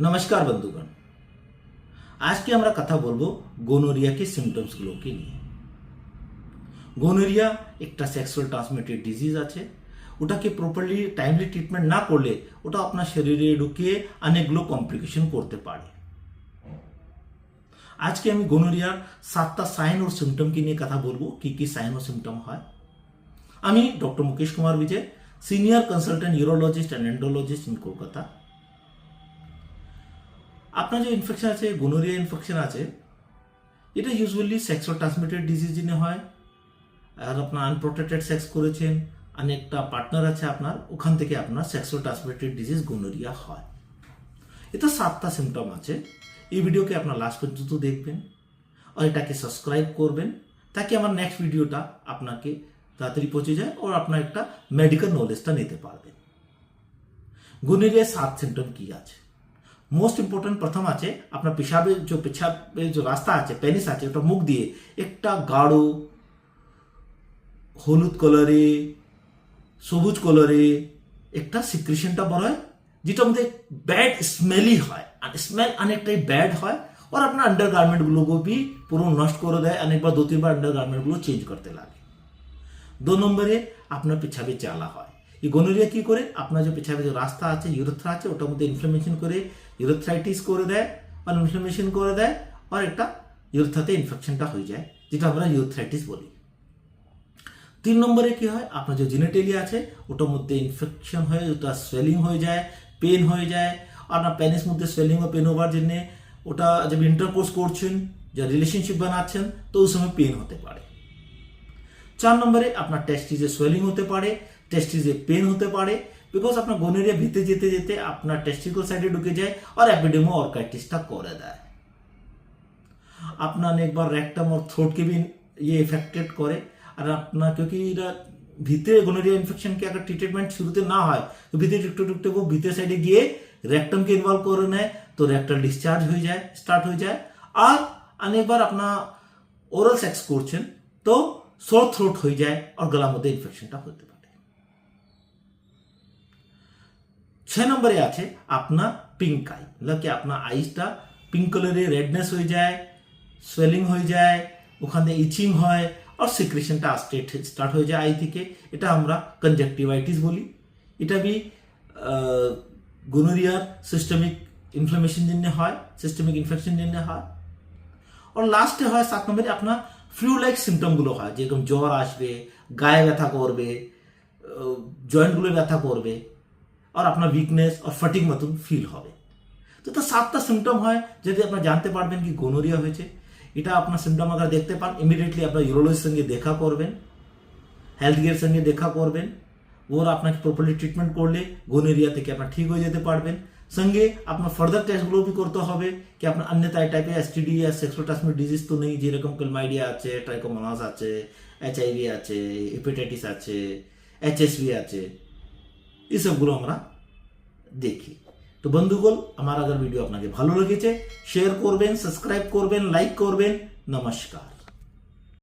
নমস্কার বন্ধুগণ। আজকে আমরা কথা বলব গোনোরিয়া के সিমটমসগুলোকে নিয়ে। গোনোরিয়া একটা সেক্সুয়াল ট্রান্সমিটেড ডিজিজ আছে। ওটাকে প্রপারলি টাইমলি ট্রিটমেন্ট না করলে ওটা আপনার শরীরে ঢুকিয়ে অনেকগুলো কমপ্লিকেশন করতে পারে। আজকে আমি গোনোরিয়ার সাতটা সাইন ও সিমটমকে নিয়ে কথা বলব। কি কি সাইন ও সিমটম হয়? আমি doctor Mukesh Kumar Bijoy senior consultant urologist and endologist in Kolkata আপনার যে ইনফেকশন আছে গোনোরিয়া ইনফেকশন আছে, এটা ইউজুয়ালি সেক্সুয়াল ট্রান্সমিটেড ডিজিজ জন্য হয়। আর আপনার আনপ্রোটেক্টেড সেক্স করেছেন অনেকটা পার্টনার আছে আপনার, ওখান থেকে আপনার সেক্সুয়াল ট্রান্সমিটেড ডিজিজ গোনোরিয়া হয়। এটা সাতটা সিমটম আছে। এই ভিডিওকে আপনার লাস্ট পর্যন্ত দেখবেন, আর এটাকে সাবস্ক্রাইব করবেন তাকে আমার নেক্সট ভিডিওটা আপনাকে তাড়াতাড়ি পৌঁছে যায়, আর আপনার একটা মেডিকেল নলেজটা নিতে পারবেন। গোনোরিয়ার সাত সিমটম কি আছে? মোস্ট ইম্পর্টেন্ট প্রথম আছে, আপনার পেশাবের যে পেশাবের যে রাস্তা আছে প্যানিস আছে, ওটা মুখ দিয়ে একটা গাঢ় হলুদ কালারে সবুজ কালারে একটা সিক্রিশনটা বড় হয়, যেটা আমাদের ব্যাড স্মেলই হয়। আর স্মেল অনেকটাই ব্যাড হয়, আর আপনার আন্ডারগার্মেন্টগুলোকে বি পুরো নষ্ট করে দেয় অনেকবার দু তিনবার আন্ডার গার্মেন্টগুলো চেঞ্জ করতে লাগে। দু নম্বরে আপনার পেছাবে জ্বালা হয়। এই গনোরিয়া কি করে? আপনার যে পেছাবে যে রাস্তা আছে ইউরোথ্রা আছে, ওটার মধ্যে ইনফ্লামেশন করে ইউরোথ্রাইটিস করে দেয়, আর ইনফ্লামেশন করে দেয়, আর একটা ইউরোথ্রাতে ইনফেকশনটা হয়ে যায়, যেটা আমরা ইউরোথ্রাইটিস বলি। তিন নম্বরে কি হয়? আপনার যে জিনেটেলিয়া আছে, ওটার মধ্যে ইনফেকশন হয়ে, ওটা সোয়েলিং হয়ে যায় পেন হয়ে যায় আপনার প্যানিস মধ্যে সোয়েলিং ও পেন হওয়ার জন্যে ওটা যখন ইন্টারকোর্স করছেন, যা রিলেশনশিপ বানাচ্ছেন, তো ওই সময় পেন হতে পারে। চার নম্বরে আপনার টেস্টিজে সোয়েলিং হতে পারে টেস্টিজে পেন হতে পারে বিকজ আপনার গোনেরিয়া ভিতরে যেতে যেতে আপনার টেস্টিকল সাইডে ঢুকে যায় আর অ্যাপিডেমো অর্কাইটিসটা করে দেয় আপনার একবার র্যাকটাম और थ्रोट के भी ये इफेक्टेड করে আর আপনার क्योंकि এরা ভিতরে গোনোরিয়া ইনফেকশন के अगर ट्रीटमेंट শুরুতে না হয় তো ভিতরে টুকটে টুকটে ও ভিতরে সাইডে গিয়ে রেকটামকে ইনভলভ করে নেয় তো রেকটাল ডিসচার্জ হয়ে যায় স্টার্ট হয়ে যায় আর অনেকবার আপনার ওরাল সেক্স করছেন তো সোর থ্রোট হয়ে যায় আর গলার মধ্যে ইনফেকশনটা হতে পারে ছয় নম্বরে আছে আপনার পিঙ্ক আই मतलब কি আপনার আইসটা পিঙ্ক কালারে রেডনেস হয়ে যায় সোয়েলিং হয়ে যায় ওখানে ইচিং হয় আর সিক্রেশনটা আসতে স্টার্ট হয়ে যায় আই থেকে এটা আমরা কনজাক্টিভাইটিস বলি এটা বি গোনোরিয়ার সিস্টেমিক ইনফ্লামেশন জন্য হয় সিস্টেমিক ইনফেকশন জন্য হয় আর লাস্টে হয় সাত নম্বরে আপনার ফ্লু লাইক সিমটমগুলো হয় যেরকম জ্বর আসবে গায়ে ব্যথা করবে জয়েন্টগুলো ব্যথা করবে আর আপনার উইকনেস আর ফটিক মতন ফিল হবে তো তো সাতটা সিমটম হয় যদি আপনার জানতে পারবেন কি গোনোরিয়া হয়েছে এটা আপনার সিমটম আগে দেখতে পান ইমিডিয়েটলি আপনার ইউরোলজির সঙ্গে দেখা করবেন হেলথ কেয়ার সঙ্গে দেখা করবেন ওর আপনাকে প্রপারলি ট্রিটমেন্ট করলে গোনেরিয়া থেকে আপনার ঠিক হয়ে যেতে পারবেন সঙ্গে আপনার ফার্দার টেস্টগুলো भी করতে হবে কি আপনার অন্য টাইপের এসটিডি या সেক্সুয়াল ট্রান্সমিট ডিজিজ তো নেই যেরকম ক্লমাইডিয়া আছে ট্রাইকোমোনাস আছে এইচআইভি আছে হেপাটাইটিস আছে এইচএসভি আছে এসবগুলো আমরা দেখি তো বন্ধুগণ আমার আগার ভিডিও আপনাকে ভালো লেগেছে শেয়ার করবেন সাবস্ক্রাইব করবেন লাইক করবেন নমস্কার